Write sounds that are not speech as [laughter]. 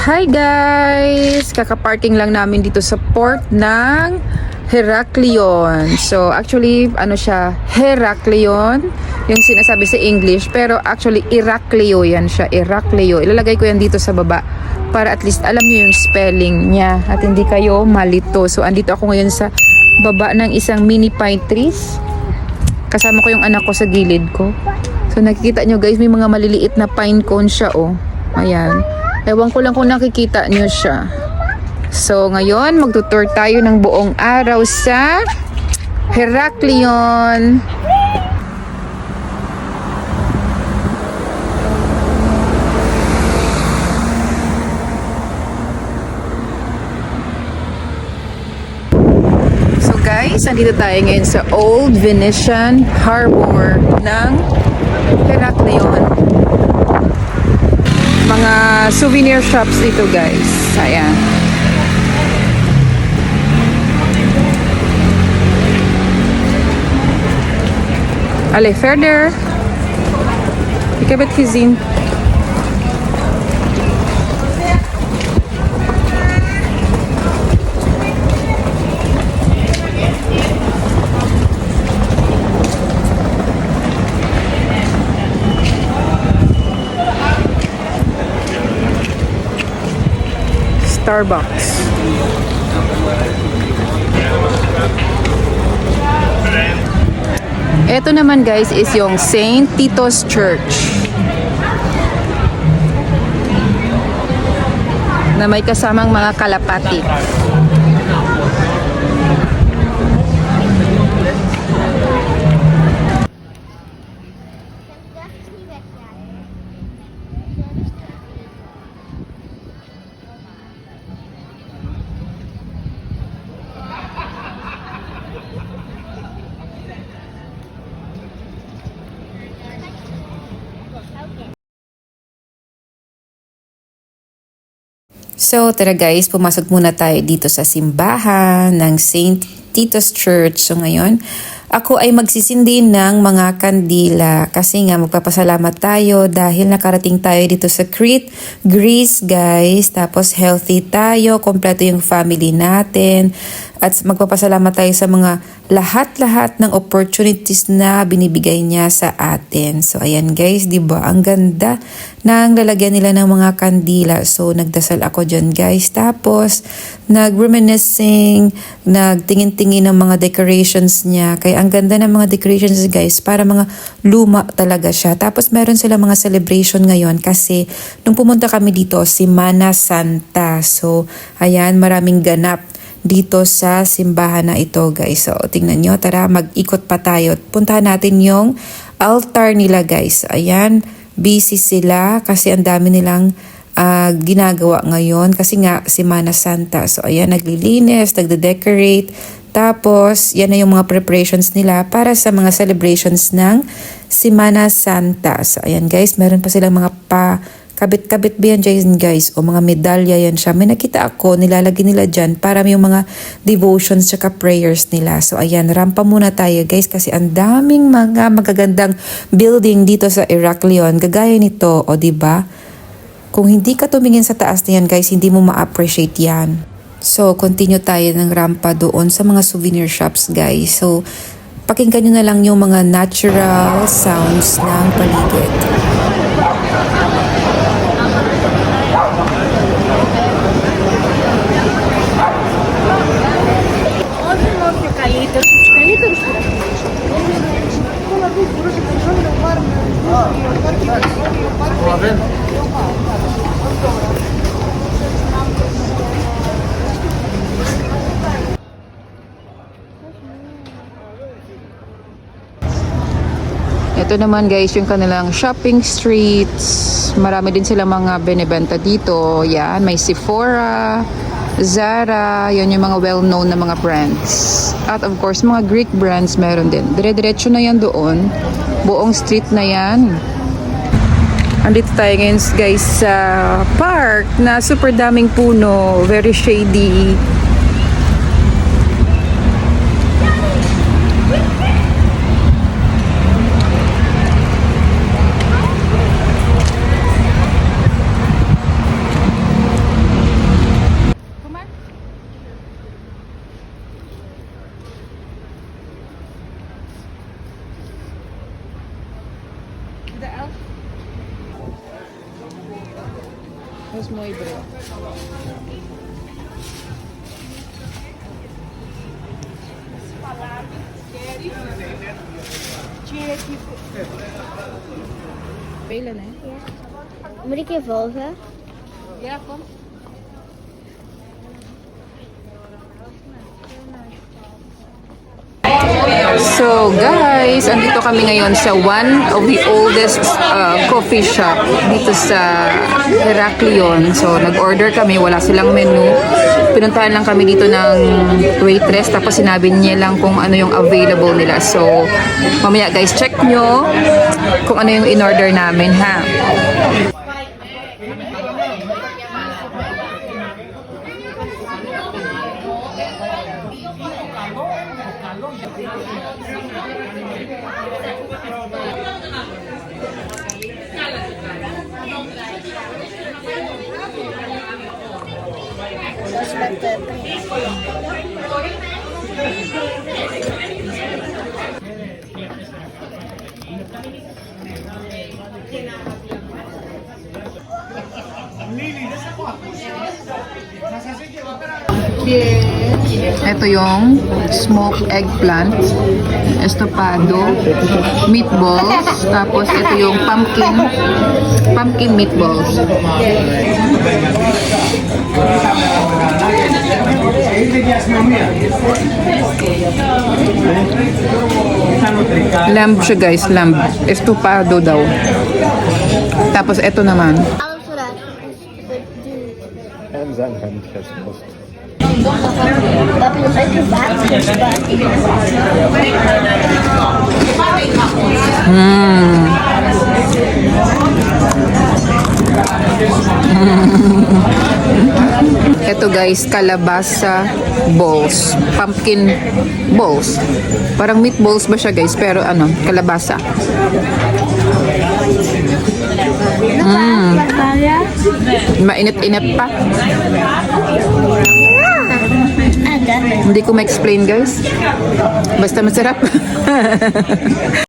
Hi guys! Kaka-parking lang namin dito sa port ng Heraklion. So actually, ano siya, Heraklion, yung sinasabi sa English, pero actually Iraklio yan siya, Iraklio. Ilalagay ko yan dito sa baba para at least alam niyo yung spelling niya at hindi kayo malito. So andito ako ngayon sa baba ng isang mini pine trees. Kasama ko yung anak ko sa gilid ko. So nakikita nyo guys, may mga maliliit na pine cone siya oh. Ayan. Ewan ko lang kung nakikita nyo siya. So ngayon, magtutour tayo ng buong araw sa Heraklion. So guys, andito tayo ngayon sa Old Venetian Harbor ng Heraklion. Souvenir shops dito guys. Ayan. Allez, further. Ik heb het gezien. Starbucks. Ito naman guys is yung St. Tito's Church. Na may kasamang mga kalapati. So, tara guys, pumasok muna tayo dito sa simbahan ng St. Tito's Church. So, ngayon, ako ay magsisindi ng mga kandila kasi nga magpapasalamat tayo dahil nakarating tayo dito sa Crete, Greece guys. Tapos healthy tayo, kompleto yung family natin. At magpapasalamat tayo sa mga lahat-lahat ng opportunities na binibigay niya sa atin. So ayan guys, 'di ba? Ang ganda ng lalagyan nila ng mga kandila. So nagdasal ako diyan guys. Tapos nag-reminiscing, nagtingin-tingin ng mga decorations niya. Kaya ang ganda ng mga decorations guys, para mga luma talaga siya. Tapos meron sila mga celebration ngayon kasi nung pumunta kami dito, si Mana Santa. So ayan, maraming ganap dito sa simbahan na ito guys. So tingnan nyo, tara mag-ikot pa tayo. Puntahan natin yung altar nila guys. Ayan, busy sila kasi ang dami nilang ah, ginagawa ngayon kasi nga Semana Santa. So ayan, naglilinis, nagde-decorate. Tapos, yan na yung mga preparations nila para sa mga celebrations ng Semana Santa. So ayan guys, meron pa silang mga pa kabit-kabit ba yan dyan guys o mga medalya yan siya. May nakita ako, nilalagay nila dyan para yung mga devotions tsaka prayers nila. So ayan, rampa muna tayo guys kasi ang daming mga magagandang building dito sa Heraklion. Gagaya nito, o ba? Kung hindi ka tumingin sa taas na yan guys, hindi mo ma-appreciate yan. So, continue tayo ng rampa doon sa mga souvenir shops guys. So, pakinggan nyo na lang yung mga natural sounds ng paligid. Ito naman guys yung kanilang shopping streets. Marami din sila mga benebenta dito. Yan, may Sephora, Zara, yun yung mga well-known na mga brands. At of course, mga Greek brands meron din. Dire-diretso na yan doon. Buong street na yan. Andito tayo ngayon guys sa park na super daming puno, very shady. Pila na eh? Moet ik je volgen? Ja, kom. So guys, andito kami ngayon sa one of the oldest uh, coffee shop dito sa Heraclion. So nag-order kami, wala silang menu. Pinuntahan lang kami dito ng waitress tapos sinabi niya lang kung ano yung available nila. So mamaya guys, check nyo kung ano yung in-order namin ha. Lili, δεν σε ακούω. Να σας δει. Ito yung smoked eggplant, estopado, meatballs, tapos ito yung pumpkin, pumpkin meatballs. Lamb siya guys, lamb. Estopado daw. Tapos ito naman, Alles vooruit. En gespost. We hebben nog even water Ito guys, kalabasa balls. Pumpkin balls. Parang meatballs ba siya guys? Pero ano, kalabasa. Mm. Mainit-init pa. Hindi ko ma-explain guys. Basta masarap. [laughs]